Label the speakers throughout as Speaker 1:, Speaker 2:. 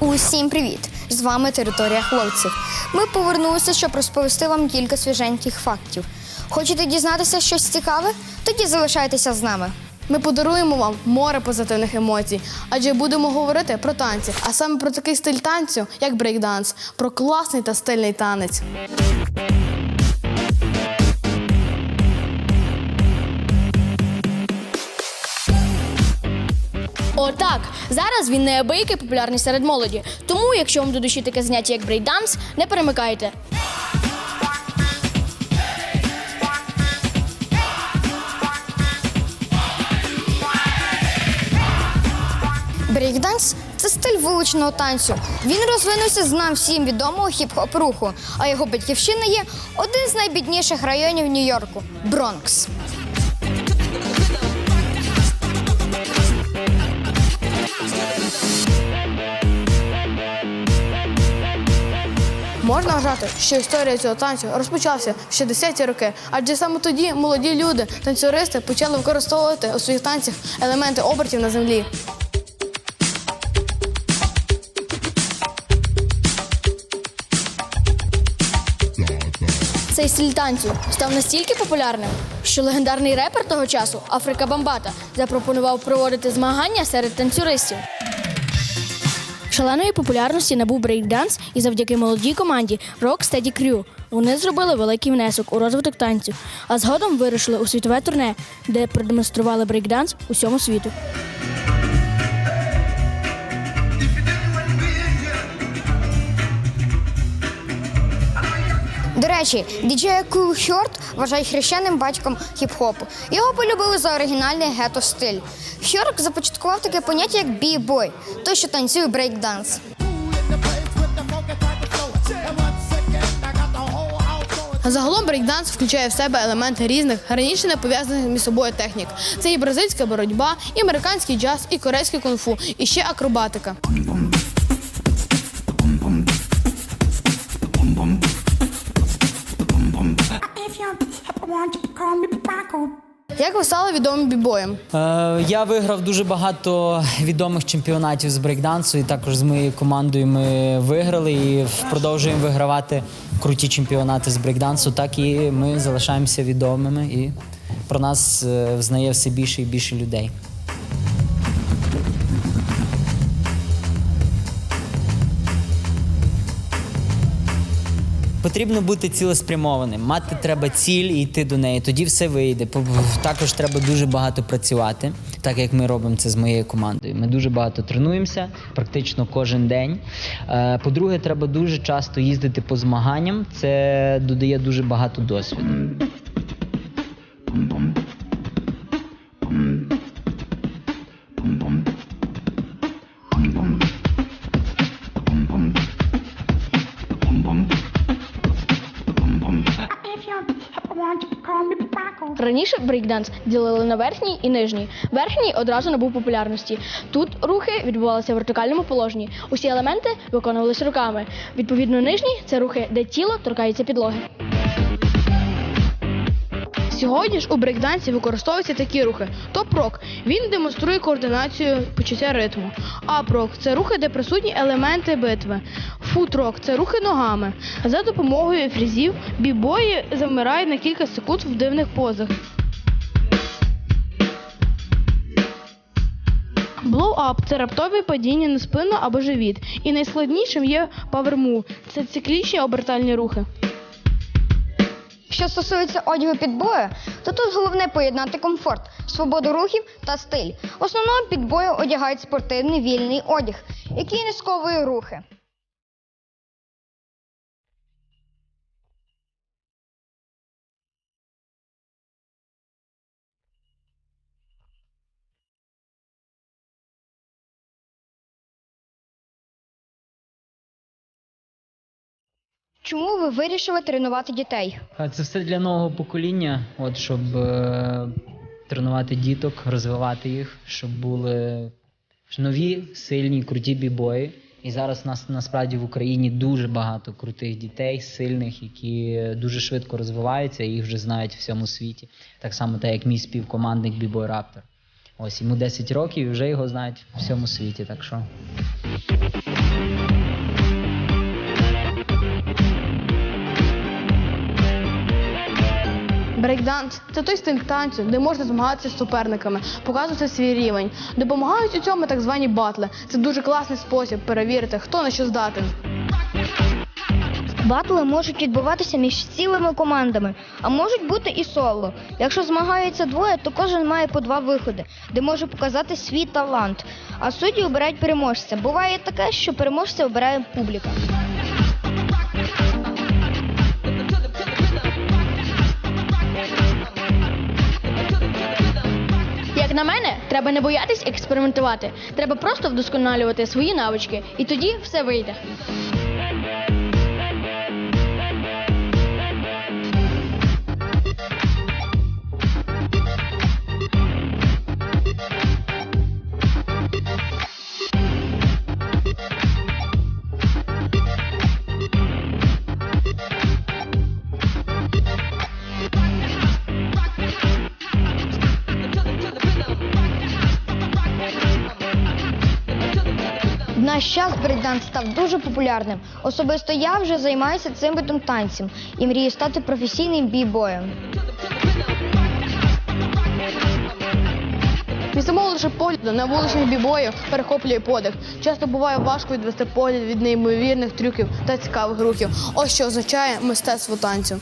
Speaker 1: Усім привіт! З вами територія хлопців. Ми повернулися, щоб розповісти вам кілька свіженьких фактів. Хочете дізнатися щось цікаве? Тоді залишайтеся з нами.
Speaker 2: Ми подаруємо вам море позитивних емоцій, адже будемо говорити про танці, а саме про такий стиль танцю, як брейкданс, про класний та стильний танець.
Speaker 3: Отак, зараз він неабиякий популярний серед молоді. Тому, якщо вам до душі таке заняття, як брейкданс, не перемикайте.
Speaker 1: Брейкданс це стиль вуличного танцю. Він розвинувся з нам всім відомого хіп-хоп руху, а його батьківщина є один з найбідніших районів Нью-Йорку Бронкс.
Speaker 2: Можна вважати, що історія цього танцю розпочалася в 60-ті роки, адже саме тоді молоді люди, танцюристи, почали використовувати у своїх танцях елементи обертів на землі.
Speaker 3: Цей стиль танцю став настільки популярним, що легендарний репер того часу Африка Бамбата запропонував проводити змагання серед танцюристів. Шаленої популярності набув брейкданс і завдяки молодій команді Rock Steady Crew вони зробили великий внесок у розвиток танцю, а згодом вирушили у світове турне, де продемонстрували брейкданс усьому світу.
Speaker 1: До речі, діджея Cool Herc вважає хрещеним батьком хіп-хопу. Його полюбили за оригінальний гето-стиль. Хьорк започаткував таке поняття як бій-бой, той, що танцює брейк-данс.
Speaker 2: Загалом брейкданс включає в себе елементи різних, раніше не пов'язаних між собою технік. Це і бразильська боротьба, і американський джаз, і корейське кунг-фу, і ще акробатика. Як ви стали відомим бібоєм?
Speaker 4: Е, Я виграв дуже багато відомих чемпіонатів з брейкдансу, і також з моєю командою ми виграли і продовжуємо вигравати круті чемпіонати з брейкдансу. Так і ми залишаємося відомими, і про нас е, взнає все більше і більше людей. Потрібно бути цілеспрямованим. Мати треба ціль і йти до неї. Тоді все вийде. Також треба дуже багато працювати, так як ми робимо це з моєю командою. Ми дуже багато тренуємося, практично кожен день. Е, По-друге, треба дуже часто їздити по змаганням. Це додає дуже багато досвіду.
Speaker 5: If
Speaker 3: Раніше брейкданс ділили на верхній і нижній. Верхній одразу набув популярності. Тут рухи відбувалися в вертикальному положенні. Усі елементи виконувалися руками. Відповідно, нижній це рухи, де тіло торкається підлоги.
Speaker 2: Сьогодні ж у брейкдансі використовуються такі рухи. Топ-рок він демонструє координацію почуття ритму. Ап-рок це рухи, де присутні елементи битви. Фут-рок це рухи ногами. За допомогою фрізів бібої завмирають на кілька секунд в дивних позах. Блоу-ап – це раптове падіння на спину або живіт. І найскладнішим є паверму – це циклічні обертальні рухи.
Speaker 1: Що стосується одягу під бою, то тут головне поєднати комфорт, свободу рухів та стиль. В основному під бою одягають спортивний вільний одяг, який не сковує рухи. Чому ви вирішили тренувати дітей?
Speaker 4: Це все для нового покоління, от щоб е, тренувати діток, розвивати їх, щоб були нові, сильні, круті бібої. І зараз у нас насправді в Україні дуже багато крутих дітей, сильних, які дуже швидко розвиваються, і їх вже знають в всьому світі. Так само, так як мій співкомандник Бібой Раптор. Ось йому 10 років і вже його знають в всьому світі. Так що.
Speaker 2: Брейкданс це той стиль танцю, де можна змагатися з суперниками, показувати свій рівень. Допомагають у цьому так звані батли. Це дуже класний спосіб перевірити, хто на що здатен.
Speaker 1: Батли можуть відбуватися між цілими командами, а можуть бути і соло. Якщо змагаються двоє, то кожен має по два виходи, де може показати свій талант. А судді обирають переможця. Буває таке, що переможця обирає публіка.
Speaker 3: Як на мене, треба не боятись експериментувати. Треба просто вдосконалювати свої навички, і тоді все вийде.
Speaker 1: Наш час брейкданс став дуже популярним. Особисто я вже займаюся цим видом танців і мрію стати професійним бій-боєм.
Speaker 2: Самого лише погляду на вуличних бібоїв перехоплює подих. Часто буває важко відвести погляд від неймовірних трюків та цікавих рухів. Ось що означає мистецтво танцю.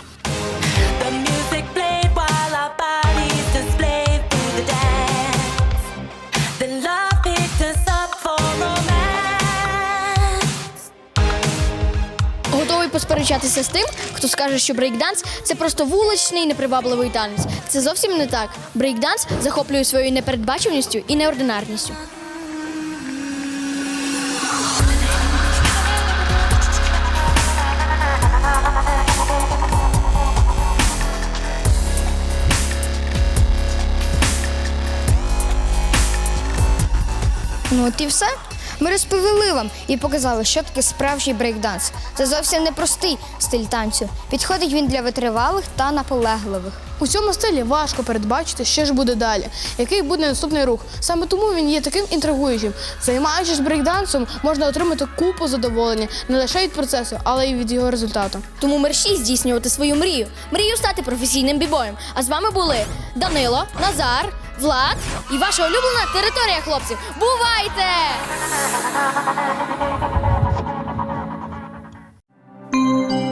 Speaker 3: Готовий посперечатися з тим, хто скаже, що брейкданс це просто вуличний непривабливий танець. Це зовсім не так. Брейкданс захоплює своєю непередбачуваністю і неординарністю.
Speaker 1: Ну от і все. Ми розповіли вам і показали, що таке справжній брейкданс. Це зовсім не простий стиль танцю. Підходить він для витривалих та наполегливих.
Speaker 2: У цьому стилі важко передбачити, що ж буде далі, який буде наступний рух. Саме тому він є таким інтригуючим. Займаючись брейкдансом, можна отримати купу задоволення не лише від процесу, але й від його результату.
Speaker 3: Тому мерщій здійснювати свою мрію. Мрію стати професійним бібоєм. А з вами були Данило, Назар, Влад і ваша улюблена територія, хлопців. Бувайте! Бувайте!